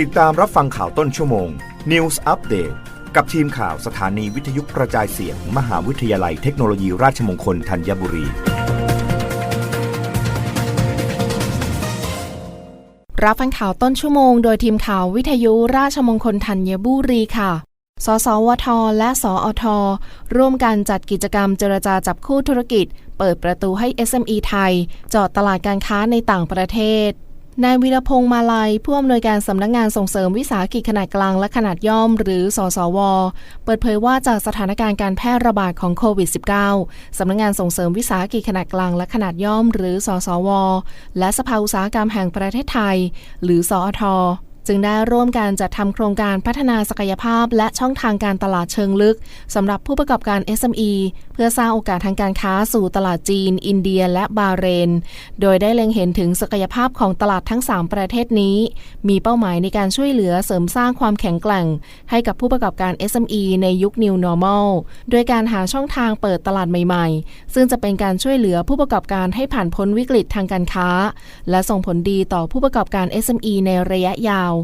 ติดตามรับฟังข่าวต้นชั่วโมง News Update กับทีมข่าวสถานีวิทยุกระจายเสียง มหาวิทยาลัยเทคโนโลยีราชมงคลธัญบุรี รับฟังข่าวต้นชั่วโมง โดยทีมข่าววิทยุราชมงคลธัญบุรีค่ะ สสวท และสอท ร่วมกันจัดกิจกรรมเจรจาจับคู่ธุรกิจ เปิดประตูให้ SME ไทย จอดตลาดการค้าในต่างประเทศ นายวีรพงษ์มาลัย ผู้อำนวยการสำนักงงานส่งเสริมวิสาหกิจขนาดกลางและขนาดย่อม หรือสสว เปิดเผยว่าจากสถานการณ์การแพร่ระบาดของโควิด -19 สำนักงงานส่งเสริมวิสาหกิจขนาดกลางและขนาดย่อม หรือสสว และสภาอุตสาหกรรมแห่งประเทศไทย หรือสอท จึงได้ร่วมการจัดทำโครงการพัฒนาศักยภาพ และช่องทางการตลาดเชิงลึกสำหรับผู้ประกอบการ SME เพื่อสร้างโอกาสทางการค้าสู่ตลาดจีน อินเดีย และบาเรน โดยได้เล็งเห็นถึงศักยภาพของตลาดทั้ง 3 ประเทศนี้ มีเป้าหมายในการช่วยเหลือเสริมสร้างความแข็งแกร่ง ให้กับผู้ประกอบการ SME ในยุค New Normal โดยการหาช่องทางเปิดตลาดใหม่ๆ ซึ่งจะเป็นการช่วยเหลือผู้ประกอบการให้ผ่านพ้นวิกฤตทางการค้า และส่งผลดีต่อผู้ประกอบการ SME ในระยะยาวา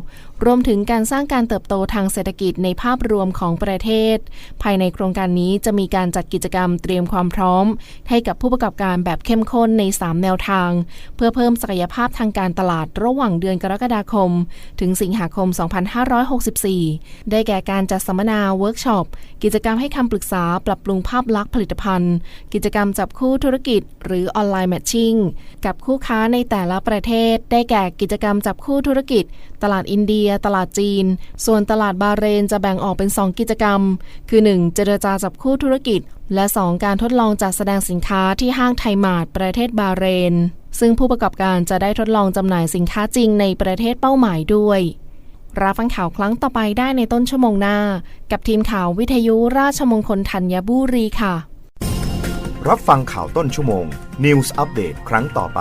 รวมถึงการสร้างการเติบโตทางเศรษฐกิจในภาพรวมของประเทศ ภายในโครงการนี้จะมีการจัดกิจกรรมเตรียมความพร้อม ให้กับผู้ประกอบการแบบเข้มข้นใน 3 แนวทาง เพื่อเพิ่มศักยภาพทางการตลาดระหว่างเดือนกรกฎาคม ถึงสิงหาคม 2564 ได้แก่การจัดสัมมนาเวิร์กช็อปกิจกรรมให้คำปรึกษาปรับปรุงภาพลักษณ์ผลิตภัณฑ์ กิจกรรมจับคู่ธุรกิจ หรือออนไลน์แมทชิ่งกับคู่ค้าในแต่ละประเทศ ได้แก่กิจกรรมจับคู่ธุรกิจ ตลาดอินเดียตลาดจีน ส่วนตลาดบาเรนจะแบ่งออกเป็น 2 กิจกรรม คือ 1. เจรจาจับคู่ธุรกิจ และ 2. การทดลองจัดแสดงสินค้าที่ห้างไทยมาร์ทประเทศบาเรน ซึ่งผู้ประกอบการจะได้ทดลองจำหน่ายสินค้าจริงในประเทศเป้าหมายด้วยรับฟังข่าวครั้งต่อไปได้ในต้นชั่วโมงหน้า กับทีมข่าววิทยุราชมงคลธัญบุรีค่ะ รับฟังข่าวต้นชั่วโมง News Update ครั้งต่อไป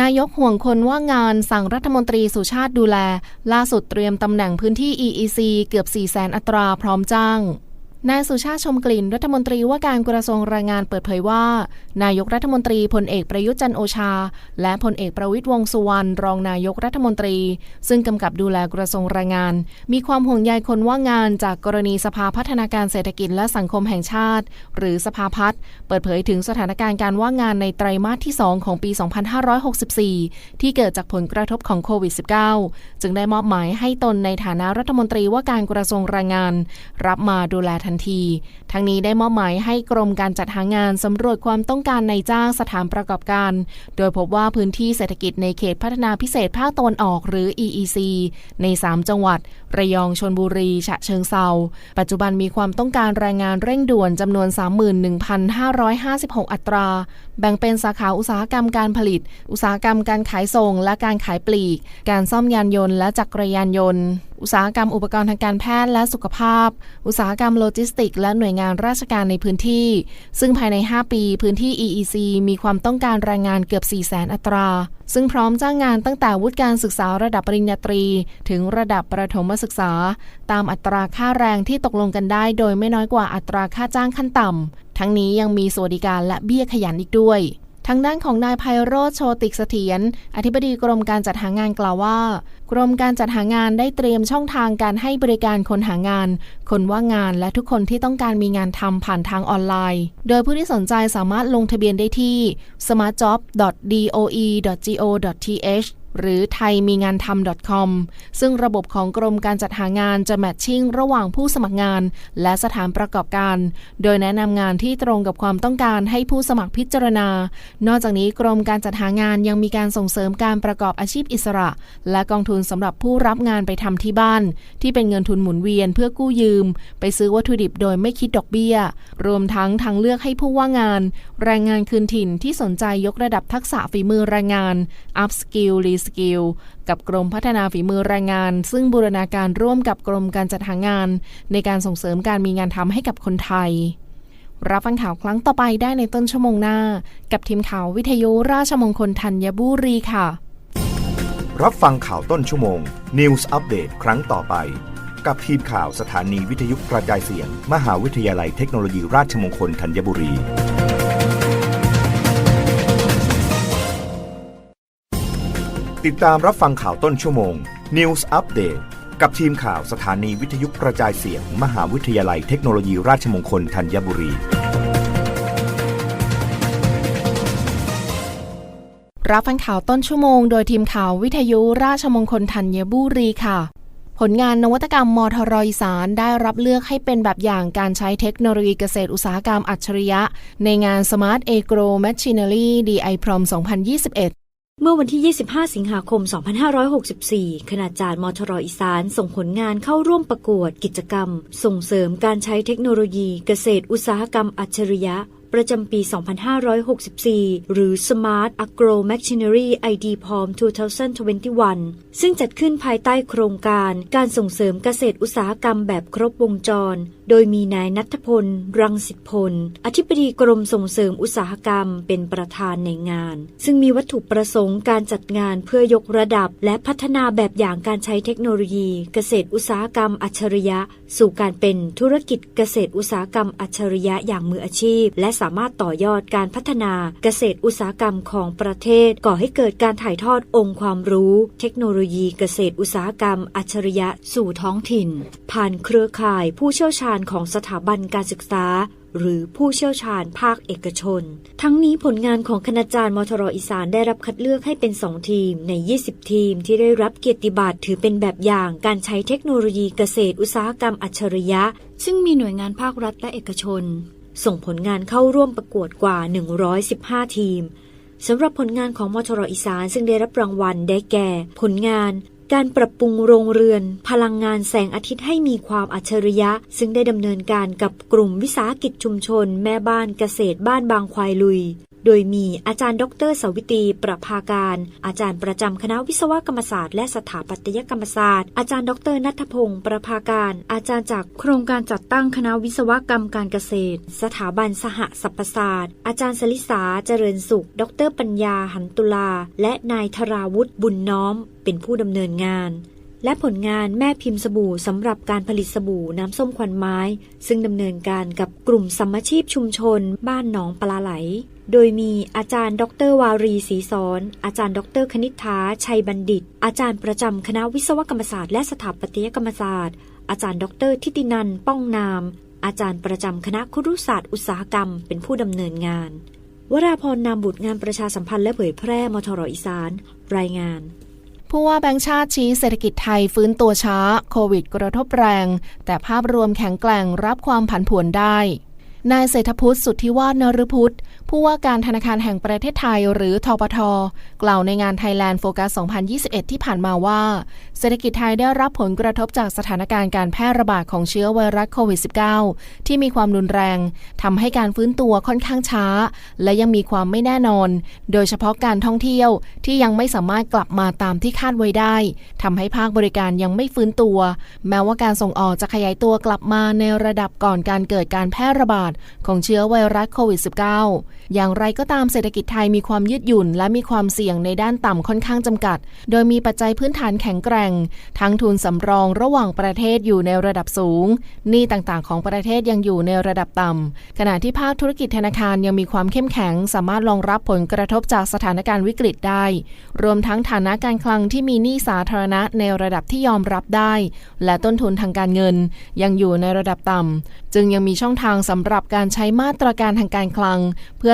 นายกห่วงคนว่างงานสั่งรัฐมนตรีสุชาติดูแล ล่าสุดเตรียมตำแหน่งพื้นที่ EEC เกือบ 4 0 0แสนอัตราพร้อมจ้าง นายสุชาติชมกลิ่นรัฐมนตรีว่าการกระทรวงแรงงานเปิดเผยว่า นายกรัฐมนตรีพลเอกประยุทธ์จันโอชา และพลเอกประวิตรวงสุวรรณรองนายกรัฐมนตรี ซึ่งกำกับดูแลกระทรวงแรงงาน มีความห่วงใยคนว่างงานจากกรณีสภาพัฒนาการเศรษฐกิจและสังคมแห่งชาติ หรือสภาพัฒน์เปิดเผยถึงสถานการณ์การว่างงานในไตรมาสที่ 2 ของปี 2564 ที่เกิดจากผลกระทบของโควิด -19 จึงได้มอบหมายให้ตนในฐานะรัฐมนตรีว่าการกระทรวงแรงงาน รับมาดูแลทันที ทั้งนี้ได้มอบหมายให้กรมการจัดหางานสำรวจความต้องการในจ้างสถานประกอบการ โดยพบว่าพื้นที่เศรษฐกิจในเขตพัฒนาพิเศษภาคตะวันออกหรือ EEC ใน 3 จังหวัด ระยองชนบุรี ฉะเชิงเซาปัจจุบันมีความต้องการแรงงานเร่งด่วนจำนวน 31,556 อัตรา แบ่งเป็นสาขาอุตสาหกรรมการผลิต อุตสาหกรรมการขายส่งและการขายปลีก การซ่อมยานยนต์และจักรยานยนต์ อุตสาหกรรมอุปกรณ์ทางการแพทย์และสุขภาพ อุตสาหกรรมโลจิสติก และหน่วยงานราชการในพื้นที่ ซึ่งภายใน 5 ปีพื้นที่ EEC มีความต้องการแรงงานเกือบ 4 0 0 0 0 0 อัตรา ซึ่งพร้อมจ้างงานตั้งแต่วุฒิการศึกษาระดับปริญญาตรี ถึงระดับประถมศึกษา ตามอัตราค่าแรงที่ตกลงกันได้ โดยไม่น้อยกว่าอัตราค่าจ้างขั้นต่ำทั้งนี้ยังมีสวัสดิการและเบี้ยขยันอีกด้วยทางด้านของนายไพโรธโชติกเสถียรอธิบดีกรมการจัดหางานกล่าวว่า กรมการจัดหางานได้เตรียมช่องทางการให้บริการคนหางาน คนว่างงานและทุกคนที่ต้องการมีงานทำผ่านทางออนไลน์ โดยผู้ที่สนใจสามารถลงทะเบียนได้ที่ smartjob.doe.go.th หรือไทยมีงานทำ .com ซึ่งระบบของกรมการจัดหางานจะแมทชิ่งระหว่างผู้สมัครงาน และสถานประกอบการ โดยแนะนำงานที่ตรงกับความต้องการให้ผู้สมัครพิจารณา นอกจากนี้กรมการจัดหางานยังมีการส่งเสริมการประกอบอาชีพอิสระ และกองทุนสำหรับผู้รับงานไปทำที่บ้าน ที่เป็นเงินทุนหมุนเวียนเพื่อกู้ยืม ไปซื้อวัตถุดิบโดยไม่คิดดอกเบี้ย รวมทั้งทางเลือกให้ผู้ว่างงาน แรงงานคืนถิ่นที่สนใจยกระดับทักษะฝีมือแรงงาน up skill สกิลกับกรมพัฒนาฝีมือแรงงาน ซึ่งบูรณาการร่วมกับกรมการจัดหางาน ในการส่งเสริมการมีงานทำให้กับคนไทย รับฟังข่าวครั้งต่อไปได้ในต้นชั่วโมงหน้า กับทีมข่าววิทยุราชมงคลธัญบุรีค่ะ รับฟังข่าวต้นชั่วโมง News อัปเดตครั้งต่อไป กับทีมข่าวสถานีวิทยุกระจายเสียง มหาวิทยาลัยเทคโนโลยีราชมงคลธัญบุรี ติดตามรับฟังข่าวต้นชั่วโมง News อัปเดตกับทีมข่าวสถานีวิทยุกระจายเสียง มหาวิทยาลัยเทคโนโลยีราชมงคลธัญบุรี รับฟังข่าวต้นชั่วโมง โดยทีมข่าววิทยุราชมงคลธัญบุรีค่ะ ผลงานนวัตกรรมมทรอีสานได้รับเลือกให้เป็นแบบอย่างการใช้เทคโนโลยีเกษตรอุตสาหกรรมอัจฉริยะ ในงาน Smart Agro Machinery DI Prom 2021 เมื่อวันที่ 25 สิงหาคม 2564ขณาจารย์มทรอีสาน ส่งผลงานเข้าร่วมประกวดกิจกรรม ส่งเสริมการใช้เทคโนโลยีเกษตรอุตสาหกรรมอัจฉริยะ ประจำปี 2564 หรือ Smart Agro Machinery ID Palm 2021 ซึ่งจัดขึ้นภายใต้โครงการการส่งเสริมเกษตรอุตสาหกรรมแบบครบวงจร โดยมีนายนัทพล รังสิตพล อธิบดีกรมส่งเสริมอุตสาหกรรมเป็นประธานในงาน ซึ่งมีวัตถุประสงค์การจัดงานเพื่อยกระดับ และพัฒนาแบบอย่างการใช้เทคโนโลยี เกษตรอุตสาหกรรมอัจฉริยะ สู่การเป็นธุรกิจเกษตรอุตสาหกรรมอัจฉริยะอย่างมืออาชีพ และสามารถต่อยอดการพัฒนาเกษตรอุตสาหกรรมของประเทศ ก่อให้เกิดการถ่ายทอดองค์ความรู้ เทคโนโลยีเกษตรอุตสาหกรรม อัจฉริยะสู่ท้องถิ่น ผ่านเครือข่ายผู้เชี่ยวชาญของสถาบันการศึกษาหรือผู้เชี่ยวชาญภาคเอกชน ทั้งนี้ผลงานของคณาจารย์มทรอีสานได้รับคัดเลือกให้เป็น 2 ทีมใน 20 ทีมที่ได้รับเกียรติบัตรถือเป็นแบบอย่างการใช้เทคโนโลยีเกษตรอุตสาหกรรมอัจฉริยะ ซึ่งมีหน่วยงานภาครัฐและเอกชน ส่งผลงานเข้าร่วมประกวดกว่า 115 ทีมสำหรับผลงานของมทรอีสานซึ่งได้รับรางวัลได้แก่ ผลงานการปรับปรุงโรงเรือน พลังงานแสงอาทิตย์ให้มีความอัจฉริยะ ซึ่งได้ดำเนินการกับกลุ่มวิสาหกิจชุมชน แม่บ้านเกษตรบ้านบางควายลุย โดยมีอาจารย์ดรสวิตีประภาการ อาจารย์ประจำคณะวิศวกรรมศาสตร์และสถาปัตยกรรมศาสตร์ อาจารย์ดรนัทพงศ์ประภาการ อาจารย์จากโครงการจัดตั้งคณะวิศวกรรมการเกษตร สถาบันสหสรรพศาสตร์ อาจารย์สลิสาเจริญสุข ดรปัญญาหันตุลา และนายธราวุฒิบุญน้อม เป็นผู้ดำเนินงาน และผลงานแม่พิมพ์สบู่สำหรับการผลิตสบู่น้ำส้มควันไม้ ซึ่งดำเนินการกับกลุ่มสัมมชีพชุมชน บ้านหนองปลาไหล โดยมีอาจารย์ดรวารีศรีสอน อาจารย์ดรคณิษฐาชัยบัณฑิต อาจารย์ประจำคณะวิศวกรรมศาสตร์และสถาปัตยกรรมศาสตร์ อาจารย์ดรทิตินันป้องนาม อาจารย์ประจำคณะครุศาสตร์อุตสาหกรรม เป็นผู้ดำเนินงาน วราพรนามบุตรงานประชาสัมพันธ์และเผยแพร่มทรอีสาน รายงาน ผู้ว่าแบงค์ชาติชี้เศรษฐกิจไทยฟื้นตัวช้า โควิดกระทบแรง แต่ภาพรวมแข็งแกร่งรับความผันผวนได้ นายเศรษฐพุทธสุทธิวาฒนฤพุทธผู้ว่าการธนาคารแห่งประเทศไทยหรือทปท กล่าวในงาน Thailand Focus 2021 ที่ผ่านมาว่า เศรษฐกิจไทยได้รับผลกระทบจากสถานการณ์การแพร่ระบาดของเชื้อไวรัสโควิด -19 ที่มีความรุนแรงทำให้การฟื้นตัวค่อนข้างช้า และยังมีความไม่แน่นอน โดยเฉพาะการท่องเที่ยวที่ยังไม่สามารถกลับมาตามที่คาดไว้ได้ทำให้ภาคบริการยังไม่ฟื้นตัว แม้ว่าการส่งออกจะขยายตัวกลับมาในระดับก่อนการเกิดการแพร่ระบาดของเชื้อไวรัสโควิด -19 อย่างไรก็ตามเศรษฐกิจไทยมีความยืดหยุ่น และมีความเสี่ยงในด้านต่ำค่อนข้างจำกัด โดยมีปัจจัยพื้นฐานแข็งแกร่ง ทั้งทุนสำรองระหว่างประเทศอยู่ในระดับสูง หนี้ต่างๆ ของประเทศยังอยู่ในระดับต่ำ ขณะที่ภาคธุรกิจธนาคารยังมีความเข้มแข็ง สามารถรองรับผลกระทบจากสถานการณ์วิกฤตได้ รวมทั้งฐานะการคลังที่มีหนี้สาธารณะในระดับที่ยอมรับได้ และต้นทุนทางการเงิน ยังอยู่ในระดับต่ำ จึงยังมีช่องทางสำหรับการใช้มาตรการทางการคลัง เพื่อ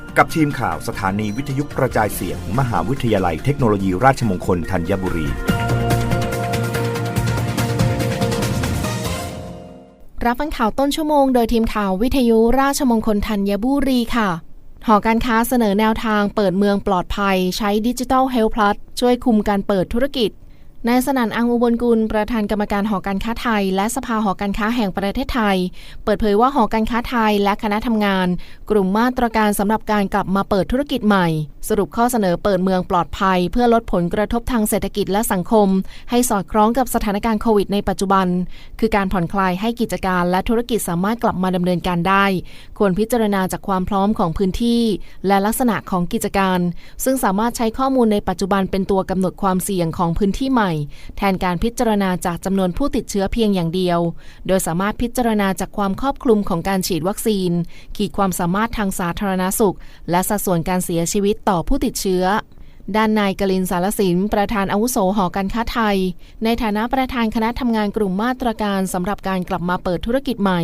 กับทีมข่าวสถานีวิทยุกระจายเสียง มหาวิทยาลัยเทคโนโลยีราชมงคลธัญบุรี รับฟังข่าวต้นชั่วโมงโดยทีมข่าววิทยุราชมงคลธัญบุรีค่ะ หอการค้าเสนอแนวทางเปิดเมืองปลอดภัย ใช้ดิจิทัลเฮลท์พลัสช่วยคุมการเปิดธุรกิจ นายสนั่นอังอุบลกุล ประธานกรรมการหอการค้าไทย และสภาหอการค้าแห่งประเทศไทย เปิดเผยว่าหอการค้าไทยและคณะทำงาน กลุ่มมาตรการสำหรับการกลับมาเปิดธุรกิจใหม่ สรุปข้อเสนอเปิดเมืองปลอดภัย เพื่อลดผลกระทบทางเศรษฐกิจและสังคม ให้สอดคล้องกับสถานการณ์โควิดในปัจจุบัน คือการผ่อนคลายให้กิจการและธุรกิจสามารถกลับมาดำเนินการได้ ควรพิจารณาจากความพร้อมของพื้นที่ และลักษณะของกิจการ ซึ่งสามารถใช้ข้อมูลในปัจจุบันเป็นตัวกำหนดความเสี่ยงของพื้นที่ใหม่แทนการพิจารณาจากจำนวนผู้ติดเชื้อเพียงอย่างเดียว โดยสามารถพิจารณาจากความครอบคลุมของการฉีดวัคซีน ขีดความสามารถทางสาธารณสุข และสัดส่วนการเสียชีวิตต่อผู้ติดเชื้อ ด้านนายกลินสารสิน ประธานอาวุโสหอการค้าไทย ในฐานะประธานคณะทำงานกลุ่มมาตรการสำหรับการกลับมาเปิดธุรกิจใหม่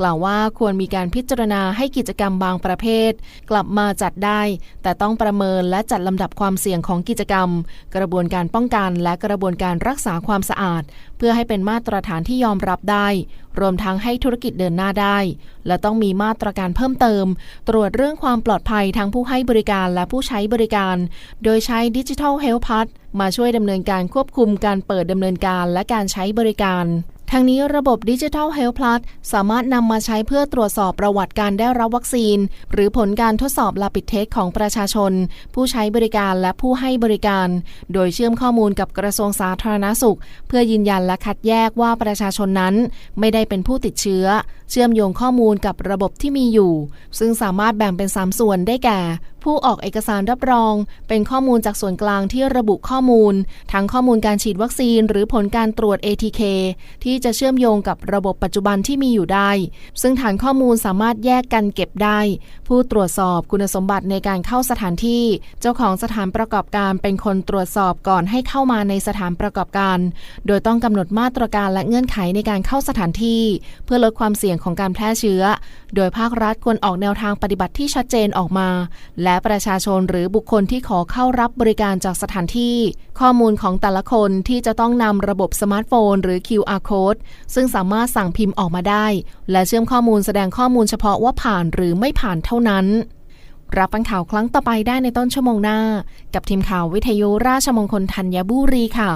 กล่าวว่าควรมีการพิจารณาให้กิจกรรมบางประเภท กลับมาจัดได้ แต่ต้องประเมินและจัดลำดับความเสี่ยงของกิจกรรม กระบวนการป้องกันและกระบวนการรักษาความสะอาด เพื่อให้เป็นมาตรฐานที่ยอมรับได้ รวมทั้งให้ธุรกิจเดินหน้าได้ และต้องมีมาตรการเพิ่มเติม ตรวจเรื่องความปลอดภัยทั้งผู้ให้บริการและผู้ใช้บริการ โดยใช้ดิจิทัลเฮลท์พัมาช่วยดำเนินการควบคุมการเปิดดำเนินการและการใช้บริการทั้งนี้ระบบดิจิทัลเฮลท์พลัสสามารถนำมาใช้เพื่อตรวจสอบประวัติการได้รับวัคซีน หรือผลการทดสอบลาปิดเทสของประชาชน ผู้ใช้บริการและผู้ให้บริการ โดยเชื่อมข้อมูลกับกระทรวงสาธารณสุข เพื่อยืนยันและคัดแยกว่าประชาชนนั้น ไม่ได้เป็นผู้ติดเชื้อ เชื่อมโยงข้อมูลกับระบบที่มีอยู่ ซึ่งสามารถแบ่งเป็น 3 ส่วนได้แก่ ผู้ออกเอกสารรับรอง เป็นข้อมูลจากส่วนกลางที่ระบุข้อมูล ทั้งข้อมูลการฉีดวัคซีน หรือผลการตรวจ ATK ที่จะเชื่อมโยงกับระบบปัจจุบันที่มีอยู่ได้ ซึ่งฐานข้อมูลสามารถแยกกันเก็บได้ ผู้ตรวจสอบคุณสมบัติในการเข้าสถานที่ เจ้าของสถานประกอบการเป็นคนตรวจสอบก่อนให้เข้ามาในสถานประกอบการ โดยต้องกำหนดมาตรการและเงื่อนไขในการเข้าสถานที่ เพื่อลดความเสี่ยงของการแพร่เชื้อ โดยภาครัฐควรออกแนวทางปฏิบัติที่ชัดเจนออกมา และประชาชนหรือบุคคลที่ขอเข้ารับบริการจากสถานที่ ข้อมูลของแต่ละคนที่จะต้องนำระบบสมาร์ทโฟน หรือ QR code ซึ่งสามารถสั่งพิมพ์ออกมาได้ และเชื่อมข้อมูลแสดงข้อมูลเฉพาะว่าผ่านหรือไม่ผ่านเท่านั้นรับฟังข่าวครั้งต่อไปได้ในต้นชั่วโมงหน้า กับทีมข่าววิทยุราชมงคลธัญบุรีค่ะ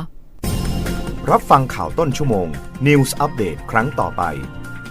รับฟังข่าวต้นชั่วโมง News อัปเดตครั้งต่อไป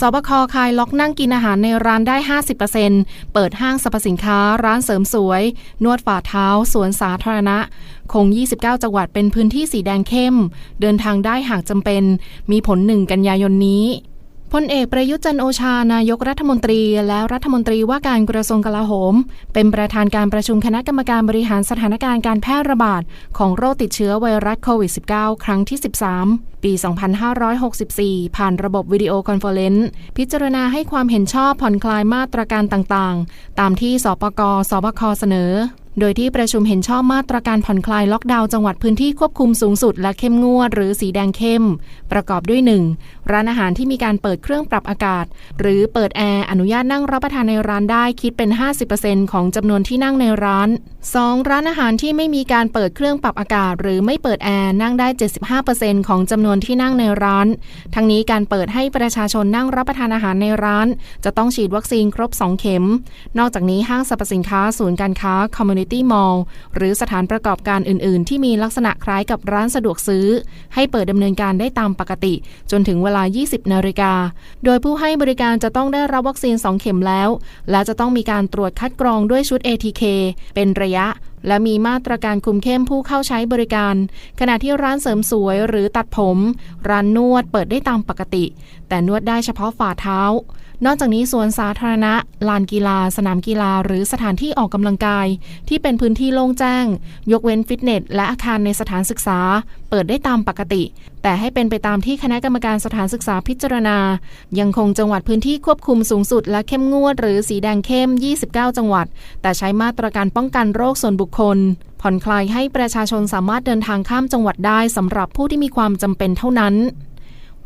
สบคคลายล็อกนั่งกินอาหารในร้านได้ 50%เปิดห้างสรรพสินค้า ร้านเสริมสวย นวดฝ่าเท้า สวนสาธารณะ คง 29 จังหวัดเป็นพื้นที่สีแดงเข้ม เดินทางได้หากจำเป็น มีผลหนึ่งกันยายนนี้ พลเอกประยุทธ์จันโอชานายกรัฐมนตรี และรัฐมนตรีว่าการกระทรวงกลาโหม เป็นประธานการประชุมคณะกรรมการบริหารสถานการณ์การแพร่ระบาด ของโรคติดเชื้อไวรัสโควิด -19 ครั้งที่ 13 ปี 2564 ผ่านระบบวิดีโอคอนเฟอเรนซ์พิจารณาให้ความเห็นชอบผ่อนคลายมาตรการต่างๆ ตามที่สปกสบคเสนอ โดยที่ประชุมเห็นชอบมาตรการผ่อนคลายล็อกดาวน์จังหวัดพื้นที่ควบคุมสูงสุดและเข้มงวดหรือสีแดงเข้ม ประกอบด้วย 1. ร้านอาหารที่มีการเปิดเครื่องปรับอากาศ หรือเปิดแอร์อนุญาตนั่งรับประทานในร้านได้คิดเป็น 50%ของจำนวนที่นั่งในร้าน 2. ร้านอาหารที่ไม่มีการเปิดเครื่องปรับอากาศ หรือไม่เปิดแอร์นั่งได้ 75%ของจำนวนที่นั่งในร้าน ทั้งนี้การเปิดให้ประชาชนนั่งรับประทานอาหารในร้าน จะต้องฉีดวัคซีนครบ 2 เข็ม นอกจากนี้ห้างสรรพสินค้าศูนย์การค้าคอมมู Community Mall หรือสถานประกอบการอื่น ๆ ที่มีลักษณะคล้ายกับร้านสะดวกซื้อ ให้เปิดดำเนินการได้ตามปกติ จนถึงเวลา 20 นาฬิกา โดยผู้ให้บริการจะต้องได้รับวัคซีน 2 เข็มแล้ว และจะต้องมีการตรวจคัดกรองด้วยชุด ATK เป็นระยะและมีมาตรการคุมเข้มผู้เข้าใช้บริการ ขณะที่ร้านเสริมสวยหรือตัดผม ร้านนวดเปิดได้ตามปกติ แต่นวดได้เฉพาะฝ่าเท้า นอกจากนี้สวนสาธารณะ ลานกีฬา สนามกีฬา หรือสถานที่ออกกำลังกาย ที่เป็นพื้นที่โล่งแจ้ง ยกเว้นฟิตเนส และอาคารในสถานศึกษา เปิดได้ตามปกติ แต่ให้เป็นไปตามที่คณะกรรมการสถานศึกษาพิจารณา ยังคงจังหวัดพื้นที่ควบคุมสูงสุด และเข้มงวด หรือสีแดงเข้ม 29 จังหวัด แต่ใช้มาตรการป้องกันโรคส่วนบุคคล ผ่อนคลายให้ประชาชนสามารถเดินทางข้ามจังหวัดได้สำหรับผู้ที่มีความจำเป็นเท่านั้น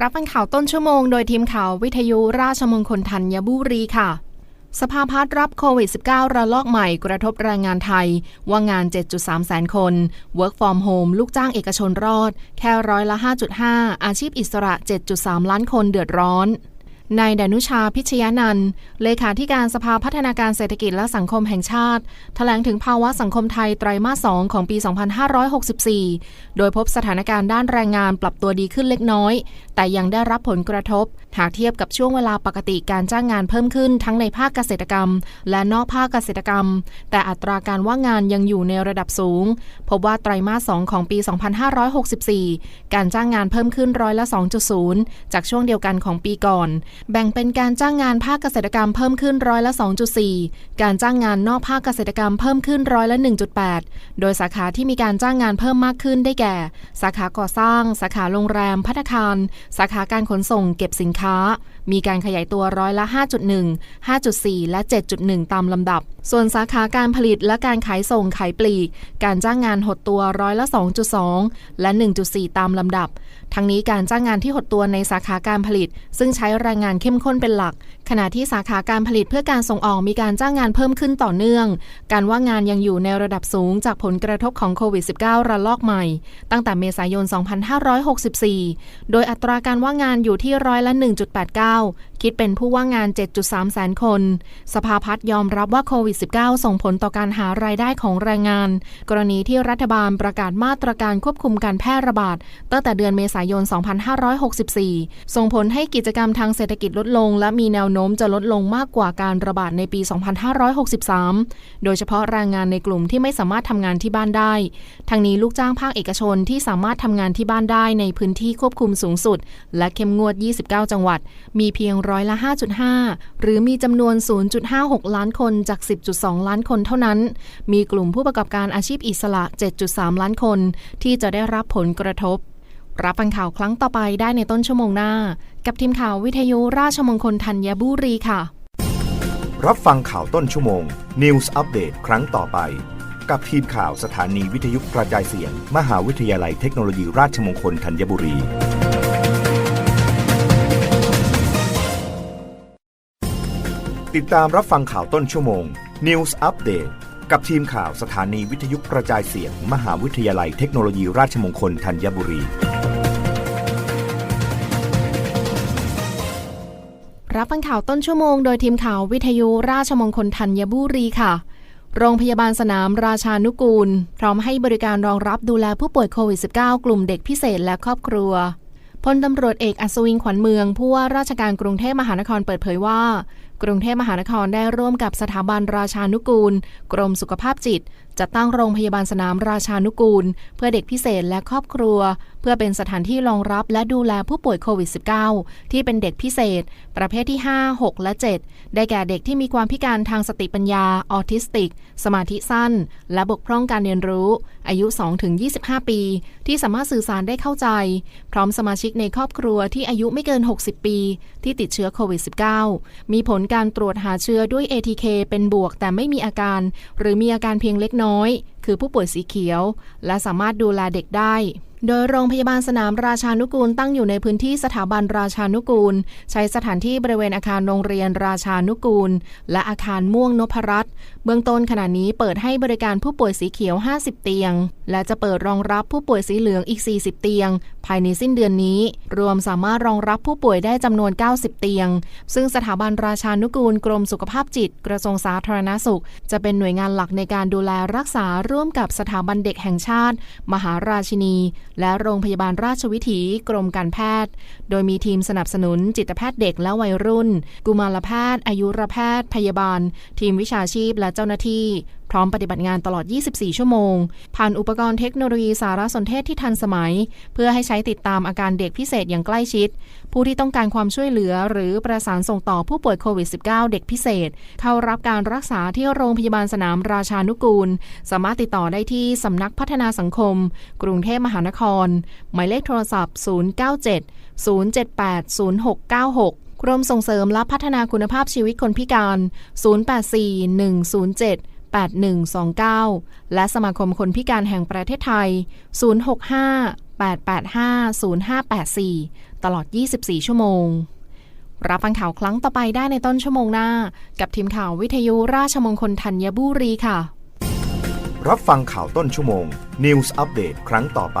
รับฟังข่าวต้นชั่วโมงโดยทีมข่าววิทยุราชมงคลธัญบุรีค่ะ สภาพัฒน์รับโควิด -19 ระลอกใหม่กระทบแรงงานไทย ว่างงาน 7.3 แสนคน Work from home ลูกจ้างเอกชนรอด แค่ร้อยละ 5.5 อาชีพอิสระ 7.3 ล้านคนเดือดร้อน นายดนุชาพิชยานันท์เลขาธิการสภาพัฒนาการเศรษฐกิจและสังคมแห่งชาติแถลงถึงภาวะสังคมไทยไตรมาส 2 ของปี 2564 โดยพบสถานการณ์ด้านแรงงานปรับตัวดีขึ้นเล็กน้อย แต่ยังได้รับผลกระทบ หากเทียบกับช่วงเวลาปกติการจ้างงานเพิ่มขึ้นทั้งในภาคเกษตรกรรม และนอกภาคเกษตรกรรม แต่อัตราการว่างงานยังอยู่ในระดับสูง พบว่าไตรมาส 2 ของปี 2564 การจ้างงานเพิ่มขึ้นร้อยละ 2.0 จากช่วงเดียวกันของปีก่อน แบ่งเป็นการจ้างงานภาคเกษตรกรรมเพิ่มขึ้นร้อยละ 2.4 การจ้างงานนอกภาคเกษตรกรรมเพิ่มขึ้นร้อยละ 1.8 โดยสาขาที่มีการจ้างงานเพิ่มมากขึ้นได้แก่ สาขาก่อสร้าง สาขาโรงแรมพัฒคาร สาขาการขนส่งเก็บสินค้าช้า มีการขยายตัวร้อยละ 5.1 5.4 และ 7.1 ตามลำดับ ส่วนสาขาการผลิตและการขายส่งขายปลีก การจ้างงานหดตัวร้อยละ 2.2 และ 1.4 ตามลำดับ ทั้งนี้การจ้างงานที่หดตัวในสาขาการผลิต ซึ่งใช้แรงงานเข้มข้นเป็นหลัก ขณะที่สาขาการผลิตเพื่อการส่งออกมีการจ้างงานเพิ่มขึ้นต่อเนื่อง การว่างงานยังอยู่ในระดับสูงจากผลกระทบของโควิด -19 ระลอกใหม่ ตั้งแต่เมษายน 2564 โดยอัตราการว่างงานอยู่ที่ร้อยละ 1.89 sao คิดเป็นผู้ว่างงาน 7.3 แสนคน สภาพัฒน์ยอมรับว่าโควิด -19 ส่งผลต่อการหารายได้ของแรงงาน กรณีที่รัฐบาลประกาศมาตรการควบคุมการแพร่ระบาด ตั้งแต่เดือนเมษายน 2564 ส่งผลให้กิจกรรมทางเศรษฐกิจลดลง และมีแนวโน้มจะลดลงมากกว่าการระบาดในปี 2563 โดยเฉพาะแรงงานในกลุ่มที่ไม่สามารถทำงานที่บ้านได้ ทั้งนี้ลูกจ้างภาคเอกชนที่สามารถทำงานที่บ้านได้ในพื้นที่ควบคุมสูงสุด และเข้มงวด 29 จังหวัด มีเพียงร้อยละ 5.5 หรือมีจำนวน 0.56 ล้านคนจาก 10.2 ล้านคนเท่านั้น มีกลุ่มผู้ประกอบการอาชีพอิสระ 7.3 ล้านคน ที่จะได้รับผลกระทบ รับฟังข่าวครั้งต่อไปได้ในต้นชั่วโมงหน้า กับทีมข่าววิทยุราชมงคลธัญบุรีค่ะ รับฟังข่าวต้นชั่วโมง News อัปเดตครั้งต่อไป กับทีมข่าวสถานีวิทยุกระจายเสียง มหาวิทยาลัยเทคโนโลยีราชมงคลธัญบุรี ติดตามรับฟังข่าวต้นชั่วโมง News อัปเดตกับทีมข่าวสถานีวิทยุกระจายเสียง มหาวิทยาลัยเทคโนโลยีราชมงคลธัญบุรี รับฟังข่าวต้นชั่วโมง โดยทีมข่าววิทยุราชมงคลธัญบุรีค่ะ โรงพยาบาลสนามราชานุกูล พร้อมให้บริการรองรับดูแลผู้ป่วยโควิด -19 กลุ่มเด็กพิเศษและครอบครัวพลตำรวจเอกอัศวินขวัญเมืองผู้ว่าราชการกรุงเทพมหานครเปิดเผยว่า กรุงเทพมหานครได้ร่วมกับสถาบันราชานุกูล กรมสุขภาพจิต จัดตั้งโรงพยาบาลสนามราชานุกูล เพื่อเด็กพิเศษและครอบครัว เพื่อเป็นสถานที่รองรับและดูแลผู้ป่วยโควิด -19 ที่เป็นเด็กพิเศษ ประเภทที่ 5 6 และ 7 ได้แก่เด็กที่มีความพิการทางสติปัญญา ออทิสติก สมาธิสั้น และบกพร่องการเรียนรู้ อายุ 2-25 ปี ที่สามารถสื่อสารได้เข้าใจ พร้อมสมาชิกในครอบครัวที่อายุไม่เกิน 60 ปี ที่ติดเชื้อโควิด -19 มีผลการตรวจหาเชื้อด้วย ATK เป็นบวกแต่ไม่มีอาการ หรือมีอาการเพียงเล็กน้อยคือผู้ป่วยสีเขียว และสามารถดูแลเด็กได้ โดยโรงพยาบาลสนามราชานุกูลตั้งอยู่ในพื้นที่สถาบันราชานุกูล ใช้สถานที่บริเวณอาคารโรงเรียนราชานุกูล และอาคารม่วงนพรัตน์ เบื้องต้นขณะนี้เปิดให้บริการผู้ป่วยสีเขียว 50 เตียง และจะเปิดรองรับผู้ป่วยสีเหลืองอีก 40 เตียง ภายในสิ้นเดือนนี้ รวมสามารถรองรับผู้ป่วยได้จำนวน 90 เตียง ซึ่งสถาบันราชานุกูลกรมสุขภาพจิต กระทรวงสาธารณสุข จะเป็นหน่วยงานหลักในการดูแลรักษาร่วมกับสถาบันเด็กแห่งชาติ มหาราชินี และโรงพยาบาลราชวิถีกรมการแพทย์ โดยมีทีมสนับสนุนจิตแพทย์เด็กและวัยรุ่น กุมารแพทย์ อายุรแพทย์ พยาบาล ทีมวิชาชีพและเจ้าหน้าที่พร้อมปฏิบัติงานตลอด 24 ชั่วโมง ผ่านอุปกรณ์เทคโนโลยีสารสนเทศที่ทันสมัย เพื่อให้ใช้ติดตามอาการเด็กพิเศษอย่างใกล้ชิด ผู้ที่ต้องการความช่วยเหลือ หรือประสานส่งต่อผู้ป่วยโควิด -19 เด็กพิเศษ เข้ารับการรักษาที่โรงพยาบาลสนามราชานุกูล สามารถติดต่อได้ที่สำนักพัฒนาสังคม กรุงเทพมหานคร หมายเลขโทรศัพท์ 097 078 0696 กรมส่งเสริมและพัฒนาคุณภาพชีวิตคนพิการ 084 107 8129 และสมาคมคนพิการแห่งประเทศไทย 065 885 0584 ตลอด 24 ชั่วโมง รับฟังข่าวครั้งต่อไปได้ในต้นชั่วโมงหน้า กับทีมข่าววิทยุราชมงคลธัญบุรีค่ะ รับฟังข่าวต้นชั่วโมง News อัปเดตครั้งต่อไป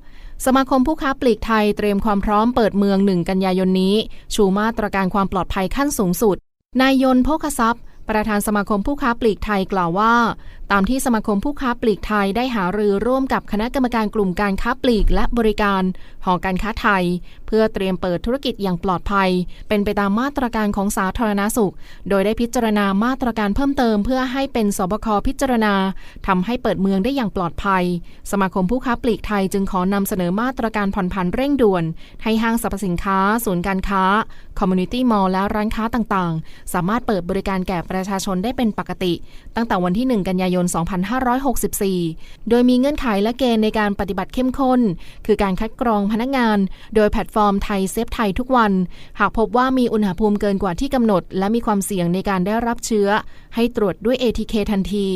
สมาคมผู้ค้าปลีกไทยเตรียมความพร้อมเปิดเมืองหนึ่งกันยายนนี้ ชูมาตรการความปลอดภัยขั้นสูงสุด นายยนต์โภคทรัพย์ ประธานสมาคมผู้ค้าปลีกไทยกล่าวว่า ตามที่สมาคมผู้ค้าปลีกไทยได้หารือร่วมกับคณะกรรมการกลุ่มการค้าปลีกและบริการหอการค้าไทย เพื่อเตรียมเปิดธุรกิจอย่างปลอดภัย เป็นไปตามมาตรการของสาธารณสุข โดยได้พิจารณามาตรการเพิ่มเติม เพื่อให้เป็นสบคพิจารณาทำให้เปิดเมืองได้อย่างปลอดภัย สมาคมผู้ค้าปลีกไทยจึงขอนำเสนอมาตรการผ่อนผันเร่งด่วน ให้ห้างสรรพสินค้า ศูนย์การค้า คอมมูนิตี้มอลล์และร้านค้าต่างๆ สามารถเปิดบริการแก่ประชาชนได้เป็นปกติ ตั้งแต่วันที่ 1 กันยายน 2564 โดยมีเงื่อนไขและเกณฑ์ในการปฏิบัติเข้มข้น คือการคัดกรองพนักงาน โดยแพลตฟอร์มไทยเซฟไทยทุกวัน หากพบว่ามีอุณหภูมิเกินกว่าที่กำหนด และมีความเสี่ยงในการได้รับเชื้อ ให้ตรวจด้วย ATK ทันที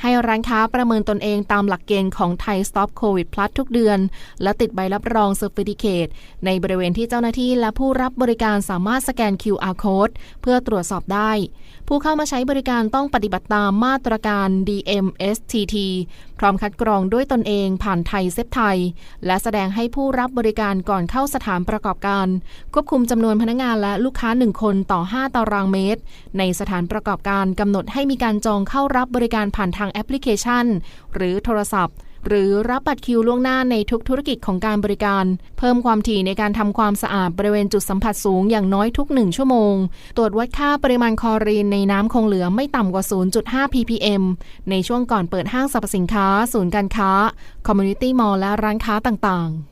ให้ร้านค้าประเมินตนเองตามหลักเกณฑ์ของไทย Stop COVID Plus ทุกเดือน และติดใบรับรอง Certificate ในบริเวณที่เจ้าหน้าที่และผู้รับบริการสามารถสแกน QR Code เพื่อตรวจสอบได้ ผู้เข้ามาใช้บริการต้องปฏิบัติตามมาตรการ DMSTT พร้อมคัดกรองด้วยตนเองผ่านไทยเซฟไทย และแสดงให้ผู้รับบริการก่อนเข้าสถานประกอบการ ควบคุมจำนวนพนักงานและลูกค้า 1 คนต่อ 5 ตารางเมตร ในสถานประกอบการกำหนดให้มีการจองเข้ารับบริการผ่านทางแอปพลิเคชัน หรือโทรศัพท์หรือรับบัตรคิวล่วงหน้าในทุกธุรกิจของการบริการ เพิ่มความถี่ในการทำความสะอาดบริเวณจุดสัมผัสสูงอย่างน้อยทุก 1 ชั่วโมง ตรวจวัดค่าปริมาณคอรีนในน้ำคงเหลือไม่ต่ำกว่า 0.5 ppm ในช่วงก่อนเปิดห้างสรรพสินค้า ศูนย์การค้า คอมมูนิตี้มอลล์และร้านค้าต่างๆ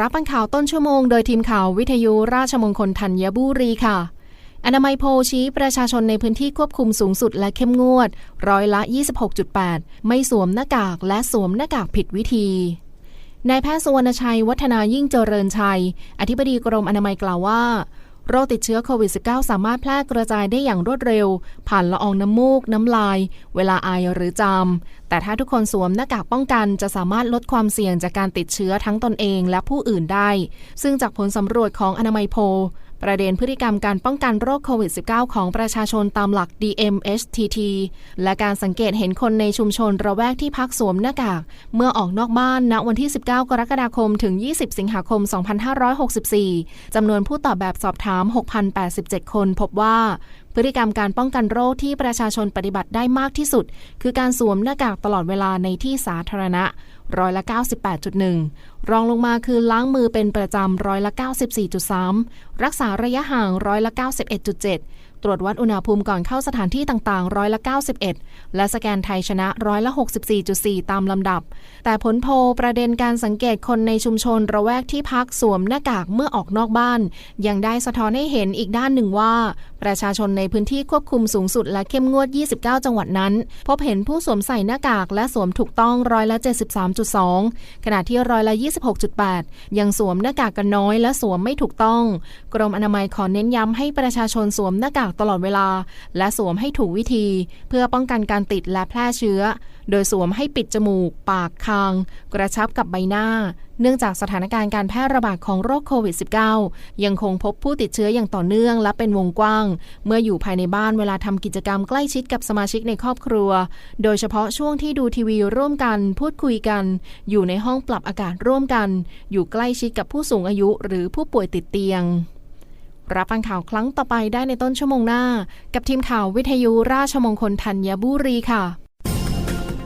รับฟังข่าวต้นชั่วโมงโดยทีมข่าววิทยุราชมงคลธัญบุรีค่ะ อนามัยโพชี้ประชาชนในพื้นที่ควบคุมสูงสุดและเข้มงวด ร้อยละ 26.8 ไม่สวมหน้ากากและสวมหน้ากากผิดวิธีนายแพทย์สุวรรณชัย วัฒนายิ่งเจริญชัย อธิบดีกรมอนามัยกล่าวว่า โรคติดเชื้อโควิด -19 สามารถแพร่กระจายได้อย่างรวดเร็ว ผ่านละอองน้ำมูก น้ำลาย เวลาไอหรือจามแต่ถ้าทุกคนสวมหน้ากากป้องกันจะสามารถลดความเสี่ยงจากการติดเชื้อทั้งตนเองและผู้อื่นได้ ซึ่งจากผลสำรวจของอนามัยโพ ประเด็นพฤติกรรมการป้องกันโรคโควิด -19 ของประชาชนตามหลัก DMHTT และการสังเกตเห็นคนในชุมชนระแวกที่พักสวมหน้ากาก เมื่อออกนอกบ้านณวันที่ 19 กรกฎาคม ถึง 20 สิงหาคม 2564 จำนวนผู้ตอบแบบสอบถาม 6,087 คนพบว่าพฤติกรรมการป้องกันโรคที่ประชาชนปฏิบัติได้มากที่สุด คือการสวมหน้ากากตลอดเวลาในที่สาธารณะ ร้อยละ 98.1 รองลงมาคือล้างมือเป็นประจำร้อยละ 94.3 รักษาระยะห่างร้อยละ 91.7 ตรวจวัดอุณหภูมิก่อนเข้าสถานที่ต่างๆ ร้อยละ 91 และสแกนไทยชนะร้อยละ 64.4 ตามลำดับ แต่ผลโพลประเด็นการสังเกตคนในชุมชนระแวกที่พักสวมหน้ากากเมื่อออกนอกบ้าน ยังได้สะท้อนให้เห็นอีกด้านหนึ่งว่า ประชาชนในพื้นที่ควบคุมสูงสุดและเข้มงวด 29 จังหวัดนั้น พบเห็นผู้สวมใส่หน้ากากและสวมถูกต้องร้อยละ 73.2 ขณะที่ร้อยละ 26.8 ยังสวมหน้ากากกันน้อยและสวมไม่ถูกต้อง กรมอนามัยขอเน้นย้ำให้ประชาชนสวมหน้ากากตลอดเวลา และสวมให้ถูกวิธี เพื่อป้องกันการติดและแพร่เชื้อ โดยสวมให้ปิดจมูก ปากคาง กระชับกับใบหน้า เนื่องจากสถานการณ์การแพร่ระบาดของโรคโควิด -19 ยังคงพบผู้ติดเชื้ออย่างต่อเนื่องและเป็นวงกว้าง เมื่ออยู่ภายในบ้านเวลาทำกิจกรรมใกล้ชิดกับสมาชิกในครอบครัว โดยเฉพาะช่วงที่ดูทีวีร่วมกัน พูดคุยกัน อยู่ในห้องปรับอากาศร่วมกัน อยู่ใกล้ชิดกับผู้สูงอายุ หรือผู้ป่วยติดเตียงรับฟังข่าวครั้งต่อไปได้ในต้นชั่วโมงหน้า กับทีมข่าววิทยุราชมงคลธัญบุรีค่ะ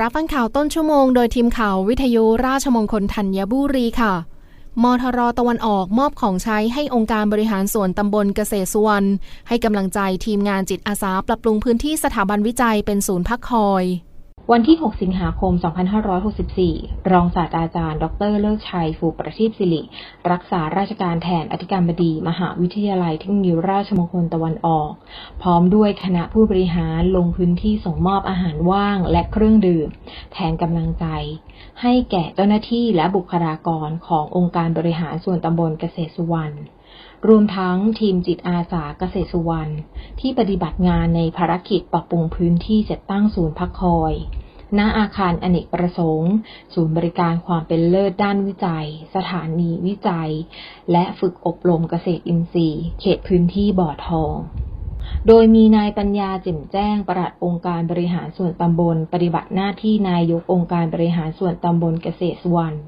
รับฟังข่าวต้นชั่วโมงโดยทีมข่าววิทยุราชมงคลธัญบุรีค่ะ มทรตะวันออกมอบของใช้ให้องค์การบริหารส่วนตำบลเกษตรสุวรรณให้กำลังใจทีมงานจิตอาสาปรับปรุงพื้นที่สถาบันวิจัยเป็นศูนย์พักคอย วันที่ 6 สิงหาคม 2564 รองศาสตราจารย์ ดร เลิศชัย ฟูประทีปสิริ รักษาราชการแทนอธิการบดี มหาวิทยาลัยเทคโนโลยีราชมงคลตะวันออก พร้อมด้วยคณะผู้บริหารลงพื้นที่ส่งมอบอาหารว่างและเครื่องดื่ม แทนกำลังใจ ให้แก่เจ้าหน้าที่และบุคลากรขององค์การบริหารส่วนตำบลเกษตรสุวรรณ รวมทั้งทีมจิตอาสาเกษตรสุวรรณที่ปฏิบัติงานในภารกิจปรับปรุงพื้นที่จัดตั้งศูนย์พักคอย ณ อาคารอเนกประสงค์ ศูนย์บริการความเป็นเลิศด้านวิจัย สถานีวิจัย และฝึกอบรมเกษตรอินทรีย์ เขตพื้นที่บ่อทองโดยมีนายปัญญาเจิมแจ้งประหลัดองค์การบริหารส่วนตำบล ปฏิบัติหน้าที่นายกองค์การบริหารส่วนตำบลเกษตรสวรรณ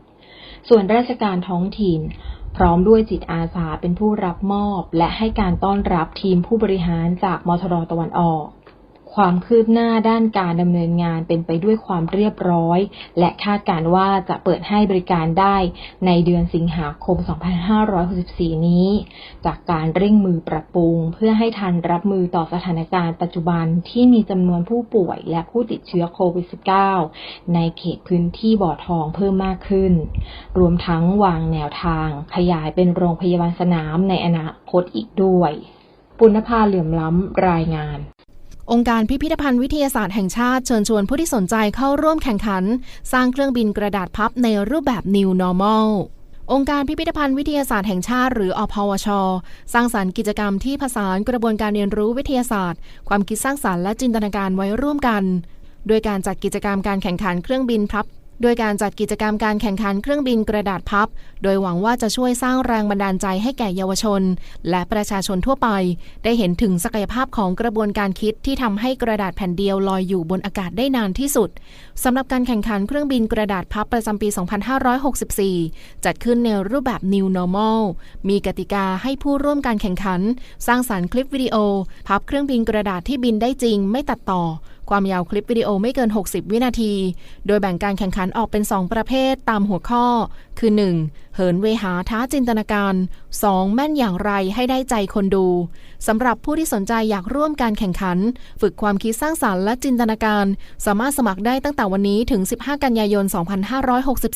ส่วนราชการท้องถิ่น พร้อมด้วยจิตอาสาเป็นผู้รับมอบ และให้การต้อนรับทีมผู้บริหารจากมทรตะวันออก ความคืบหน้าด้านการดำเนินงานเป็นไปด้วยความเรียบร้อย และคาดการว่าจะเปิดให้บริการได้ในเดือนสิงหาคม 2564 นี้ จากการเร่งมือปรับปรุง เพื่อให้ทันรับมือต่อสถานการณ์ปัจจุบันที่มีจำนวนผู้ป่วยและผู้ติดเชื้อโควิด -19 ในเขตพื้นที่บ่อทองเพิ่มมากขึ้น รวมทั้งวางแนวทาง ขยายเป็นโรงพยาบาลสนามในอนาคตอีกด้วย ปุณภาเหลื่อมล้ำรายงาน องค์การพิพิธภัณฑ์วิทยาศาสตร์แห่งชาติเชิญชวนผู้ที่สนใจเข้าร่วมแข่งขัน สร้างเครื่องบินกระดาษพับในรูปแบบ New Normal องค์การพิพิธภัณฑ์วิทยาศาสตร์แห่งชาติ หรืออพวช สร้างสารรค์กิจกรรมที่ผสานกระบวนการเรียนรู้วิทยาศาสตร์ ความคิดสร้างสารรค์และจินตนาการไว้ร่วมกัน โดยการจัดกิจกรรมการแข่งขันเครื่องบินพับ โดยการจัดกิจกรรมการแข่งขันเครื่องบินกระดาษพับ โดยหวังว่าจะช่วยสร้างแรงบันดาลใจให้แก่เยาวชน และประชาชนทั่วไป ได้เห็นถึงศักยภาพของกระบวนการคิดที่ทำให้กระดาษแผ่นเดียวลอยอยู่บนอากาศได้นานที่สุดสำหรับการแข่งขันเครื่องบินกระดาษพับประจำปี 2564 จัดขึ้นในรูปแบบ New Normal มีกติกาให้ผู้ร่วมการแข่งขัน สร้างสารรค์คลิปวิดีโอ พับเครื่องบินกระดาษที่บินได้จริงไม่ตัดต่อความยาวคลิปวิดีโอไม่เกิน 60 วินาที โดยแบ่งการแข่งขันออกเป็น 2 ประเภทตามหัวข้อ คือ 1. เหินเวหาท้าจินตนาการ 2. แม่นอย่างไรให้ได้ใจคนดู สำหรับผู้ที่สนใจอยากร่วมการแข่งขัน ฝึกความคิดสร้างสารรค์และจินตนาการ สามารถสมัครได้ตั้งแต่วันนี้ถึง 15 กันยายน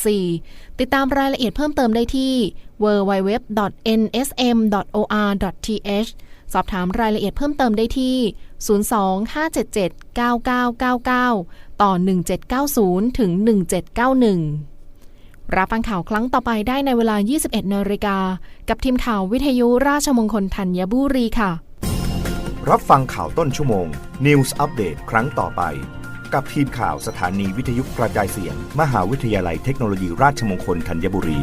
2564 ติดตามรายละเอียดเพิ่มเติมได้ที่ www.nsm.or.th สอบถามรายละเอียดเพิ่มเติมได้ที่ 025779999 ต่อ 1790 ถึง 1791 รับฟังข่าวครั้งต่อไปได้ในเวลา 21นาฬิกา กับทีมข่าววิทยุราชมงคลธัญบุรีค่ะ รับฟังข่าวต้นชั่วโมง News อัปเดตครั้งต่อไป กับทีมข่าวสถานีวิทยุกระจายเสียง มหาวิทยาลัยเทคโนโลยีราชมงคลธัญบุรี